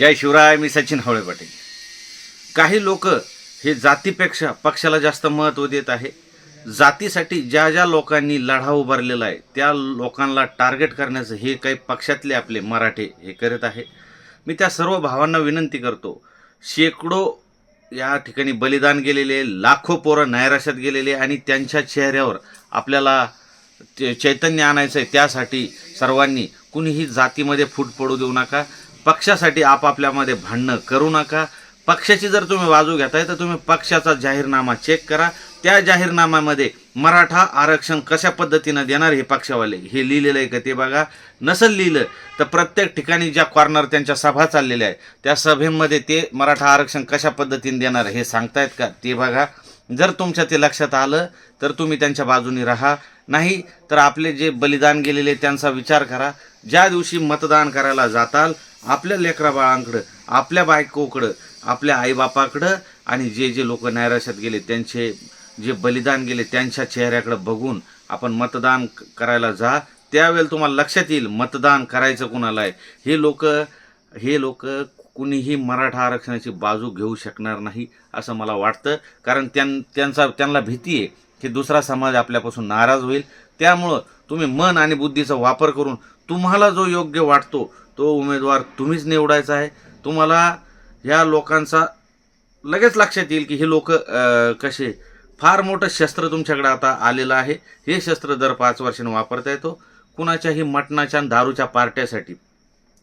जय शिवराय मी सचिन हवळे पाटील. काही लोक हे जातीपेक्षा पक्षाला जास्त महत्त्व देत आहे. जातीसाठी ज्या ज्या लोकांनी लढा उभारलेला आहे त्या लोकांना टार्गेट करण्याचं हे काही पक्षातले आपले मराठे हे करत आहे. मी त्या सर्व भावांना विनंती करतो शेकडो या ठिकाणी बलिदान गेलेले लाखो पोरं नैराश्यात गेलेले आणि त्यांच्या चेहऱ्यावर आपल्याला ते चैतन्य आणायचं आहे त्यासाठी सर्वांनी कुणीही जातीमध्ये फूट पडू देऊ नका. पक्षासाठी आपापल्यामध्ये भांडणं करू नका. पक्षाची जर तुम्ही बाजू घेताय तर तुम्ही पक्षाचा जाहीरनामा चेक करा. त्या जाहीरनाम्यामध्ये मराठा आरक्षण कशा पद्धतीनं देणार हे पक्षावाले? हे लिहिलेलं आहे का ते बघा. नसेल लिहिलं तर प्रत्येक ठिकाणी ज्या कॉर्नर त्यांच्या सभा चाललेल्या आहे त्या सभेमध्ये ते मराठा आरक्षण कशा पद्धतीने देणार हे सांगतायत का ते बघा. जर तुमच्या ते लक्षात आलं तर तुम्ही त्यांच्या बाजूनी राहा. नाही तर आपले जे बलिदान गेलेले त्यांचा विचार करा. ज्या दिवशी मतदान करायला जाताल आपल्या लेकरा बाळांकडं आपल्या बायकोकडं आपल्या आईबापाकडं आणि जे जे लोक नैराश्यात गेले त्यांचे जे बलिदान गेले त्यांच्या चेहऱ्याकडं बघून आपण मतदान क- करायला जा. त्यावेळेला तुम्हाला लक्षात येईल मतदान करायचं कुणाला आहे. हे लोक हे लोक कुणीही मराठा आरक्षणाची बाजू घेऊ शकणार नाही असं मला वाटतं. कारण त्यां त्यांचा त्यांना भीती आहे की दुसरा समाज आपल्यापासून नाराज होईल. त्यामुळं तुम्ही मन आणि बुद्धीचा वापर करून तुम्हाला जो योग्य वाटतो तो उमेदवार तुम्हीच निवडायचा आहे. तुम्हाला ह्या लोकांचा लगेच लक्षात येईल की हे लोक कसे. फार मोठं शस्त्र तुमच्याकडे आता आलेलं आहे. हे शस्त्र दर पाच वर्षांनी वापरता येतो. कुणाच्याही मटणाच्या आणि दारूच्या पार्ट्यासाठी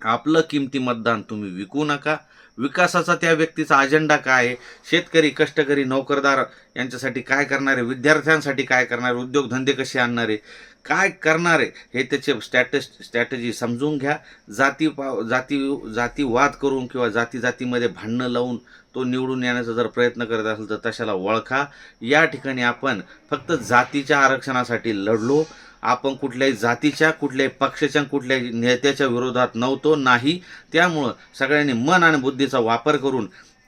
आपलं किमती मतदान तुम्ही विकू नका. विकासाचा त्या व्यक्तीचा अजेंडा काय? आहे शेतकरी कष्टकरी नोकरदार यांच्यासाठी काय करणारे? विद्यार्थ्यांसाठी काय करणारे? उद्योगधंदे कसे आणणारे? काय करणारे? हे त्याचे स्टॅटस स्ट्रॅटजी समजून घ्या. जाती पा- जाती जातीवाद करून किंवा जाती जातीमध्ये भांडणं लावून तो निवडून येण्याचा जर प्रयत्न करत असेल तर तशाला ओळखा या ठिकाणी आपण फक्त जातीच्या आरक्षणासाठी लढलो. आपण कुठल्याही जातीच्या कुठल्याही पक्षाच्या कुठल्याही नेत्याच्या विरोधात नव्हतो नाही. त्यामुळं सगळ्यांनी मन आणि बुद्धीचा वापर करून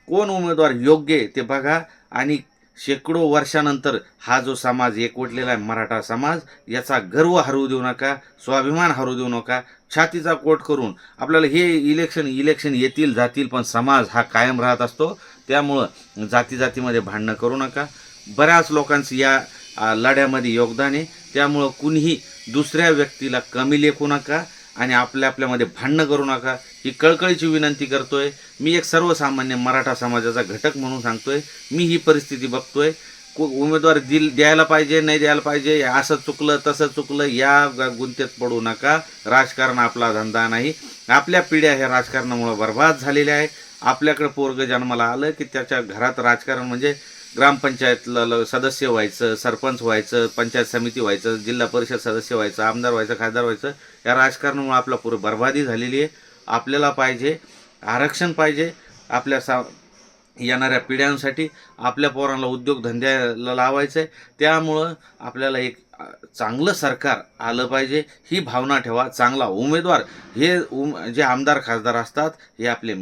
कोण उमेदवार योग्य आहे ते बघा. आणि शेकडो वर्षानंतर हा जो समाज एकवटलेला आहे मराठा समाज याचा गर्व हरवू देऊ नका स्वाभिमान हरवू देऊ नका. छातीचा कोट करून आपल्याला हे इलेक्शन इलेक्शन येतील जातील पण समाज हा कायम राहत असतो. त्यामुळं जाती जातीमध्ये भांडणं करू नका. बऱ्याच लोकांचं या लढ्यामध्ये योगदान आहे. त्यामुळं कुणीही दुसऱ्या व्यक्तीला कमी लेखू नका आणि आपल्या आपल्यामध्ये भांडणं करू नका. ही कळकळीची विनंती करतोय. मी एक सर्वसामान्य मराठा समाजाचा घटक म्हणून सांगतोय. मी ही परिस्थिती बघतोय. को- उमेदवार दिल द्यायला पाहिजे नाही द्यायला पाहिजे असं चुकलं तसं चुकलं या गुंतेत पडू नका. राजकारण आपला धंदा नाही. आपल्या पिढ्या ह्या राजकारणामुळे बर्बाद झालेल्या आहे आपल्याकडे पोरग जन्माला आलं की त्याच्या घरात राजकारण म्हणजे ग्रामपंचायतला सदस्य व्हायचं सरपंच व्हायचं पंचायत समिती व्हायचं जिल्हा परिषद सदस्य व्हायचं आमदार व्हायचं खासदार व्हायचं या राजकारणामुळे आपला पुरं बर्बादी झालेली आहे. आपल्याला पाहिजे आरक्षण पाहिजे. आपल्या सा येणाऱ्या पिढ्यांसाठी आपल्या पोरांना उद्योगधंद्याला लावायचं आहे त्यामुळं आपल्याला एक चांगलं सरकार आलं पाहिजे ही भावना ठेवा. चांगला उमेदवार हे उम जे आमदार खासदार असतात हे आपले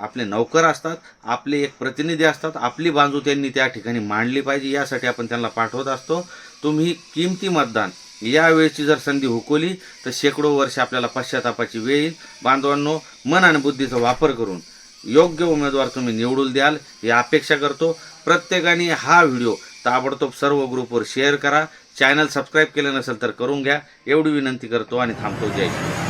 आपले नौकर असतात आपले एक प्रतिनिधी असतात आपली बाजू त्यांनी त्या ठिकाणी मांडली पाहिजे यासाठी आपण त्यांना पाठवत असतो. तुम्ही किमती मतदान यावेळची जर संधी हुकवली तर शेकडो वर्ष आपल्याला पश्चातापाची वेळ येईल. बांधवांनो मन आणि बुद्धीचा वापर करून योग्य उमेदवार तुम्ही निवडून द्याल ही अपेक्षा करतो. प्रत्येकाने हा व्हिडिओ ताबडतोब सर्व ग्रुपवर शेअर करा. चॅनल सबस्क्राईब केलं नसेल तर करून घ्या. एवढी विनंती करतो आणि थांबतो. जय श्री